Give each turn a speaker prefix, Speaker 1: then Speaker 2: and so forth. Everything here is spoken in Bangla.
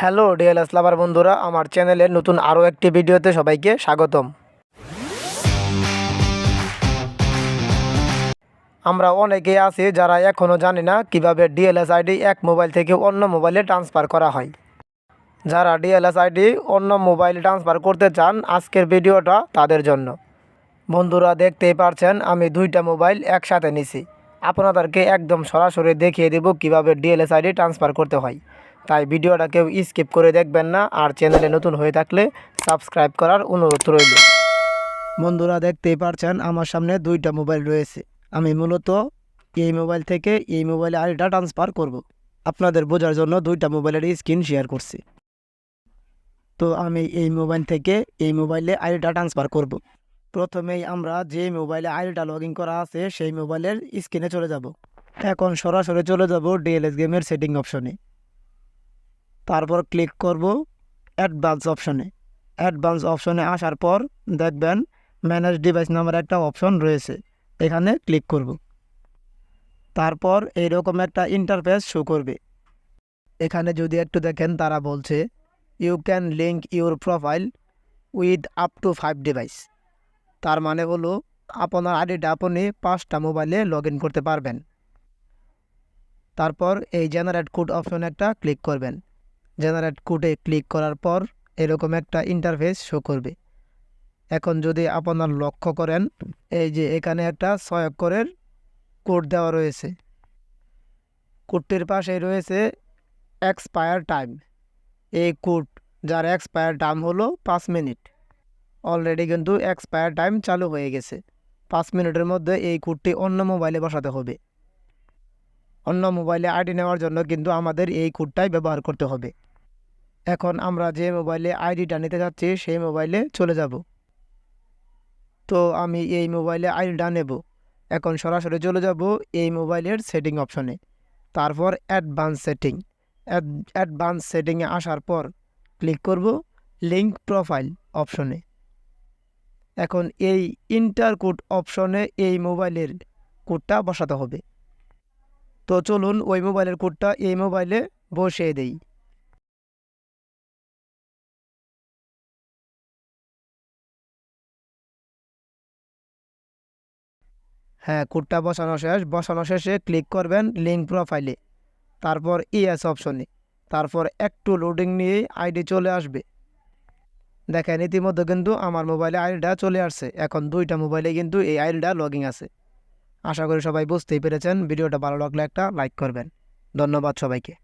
Speaker 1: হ্যালো ডিএলএস লাভার বন্ধুরা, আমার চ্যানেলের নতুন আরও একটি ভিডিওতে সবাইকে স্বাগতম। আমরা অনেকেই আছি যারা এখনও জানি না কীভাবে ডিএলএস আইডি এক মোবাইল থেকে অন্য মোবাইলে ট্রান্সফার করা হয়। যারা ডিএলএস আইডি অন্য মোবাইলে ট্রান্সফার করতে চান, আজকের ভিডিওটা তাদের জন্য। বন্ধুরা, দেখতেই পারছেন, আমি দুইটা মোবাইল একসাথে নিছি। আপনাদেরকে একদম সরাসরি দেখিয়ে দেব কীভাবে ডিএলএস আইডি ট্রান্সফার করতে হয়। তাই ভিডিওটা কেউ স্কিপ করে দেখবেন না আর চ্যানেলে নতুন হয়ে থাকলে সাবস্ক্রাইব করার অনুরোধ রইল। বন্ধুরা দেখতেই পারছেন আমার সামনে দুইটা মোবাইল রয়েছে। আমি মূলত এই মোবাইল থেকে এই মোবাইলে আইডিটা ট্রান্সফার করব। আপনাদের বোঝার জন্য দুইটা মোবাইলের স্ক্রিন শেয়ার করছি। তো আমি এই মোবাইল থেকে এই মোবাইলে আইডিটা ট্রান্সফার করব। প্রথমেই আমরা যে মোবাইলে আইডিটা লগ করা আছে সেই মোবাইলের স্ক্রিনে চলে যাব। এখন সরাসরি চলে যাব ডিএলএস গেমের সেটিং অপশনে তারপর ক্লিক করব অ্যাডভান্স অপশনে অ্যাডভান্স অপশনে আসার পর দেখবেন ম্যানেজ ডিভাইস নামের একটা অপশন রয়েছে, এখানে ক্লিক করব। তারপর এইরকম একটা ইন্টারফেস শো করবে। এখানে যদি একটু দেখেন তারা বলছে you can link your profile with up to five device তার মানে হলো আপনার আইডিটা আপনি পাঁচটা মোবাইলে লগ করতে পারবেন। তারপর এই জেনারেট কোড অপশন একটা ক্লিক করবেন। জেনারেট কোডে ক্লিক করার পর এরকম একটা ইন্টারফেস শো করবে। এখন যদি আপনার লক্ষ্য করেন, এই যে এখানে একটা ছয় অক্ষরের কোড দেওয়া রয়েছে। কোডটির পাশে রয়েছে এক্সপায়ার টাইম এই কোড যার এক্সপায়ার টাইম হলো পাঁচ মিনিট। অলরেডি কিন্তু এক্সপায়ার টাইম চালু হয়ে গেছে। পাঁচ মিনিটের মধ্যে এই কোডটি অন্য মোবাইলে বসাতে হবে। অন্য মোবাইলে আইডি নেওয়ার জন্য কিন্তু আমাদের এই কোডটাই ব্যবহার করতে হবে। এখন আমরা যে মোবাইলে আইডিটা নিতে যাচ্ছি, সেই মোবাইলে চলে যাব। তো আমি এই মোবাইলে আইডিটা নেব। এখন সরাসরি চলে যাব এই মোবাইলের সেটিং অপশনে। তারপর অ্যাডভান্স সেটিং। অ্যাডভান্স সেটিংয়ে আসার পর ক্লিক করব লিঙ্ক প্রোফাইল অপশনে। এখন এই ইন্টার কোড অপশনে এই মোবাইলের কোডটা বসাতে হবে। তো চলুন ওই মোবাইলের কোডটা এই মোবাইলে বসিয়ে দেই। হ্যাঁ কোডটা বসানো শেষ। বসানো শেষে ক্লিক করবেন লিঙ্ক প্রোফাইলে তারপর ইএস অপশনে তারপর একটু লোডিং নিয়েই আইডি চলে আসবে। দেখেন, ইতিমধ্যে কিন্তু আমার মোবাইলে আইডিটা চলে আসছে। এখন দুইটা মোবাইলে কিন্তু এই আইডিটা লগিং আছে। আশা করি সবাই বুঝতেই পেরেছেন। ভিডিওটা ভালো লাগলে একটা লাইক করবেন। ধন্যবাদ সবাইকে।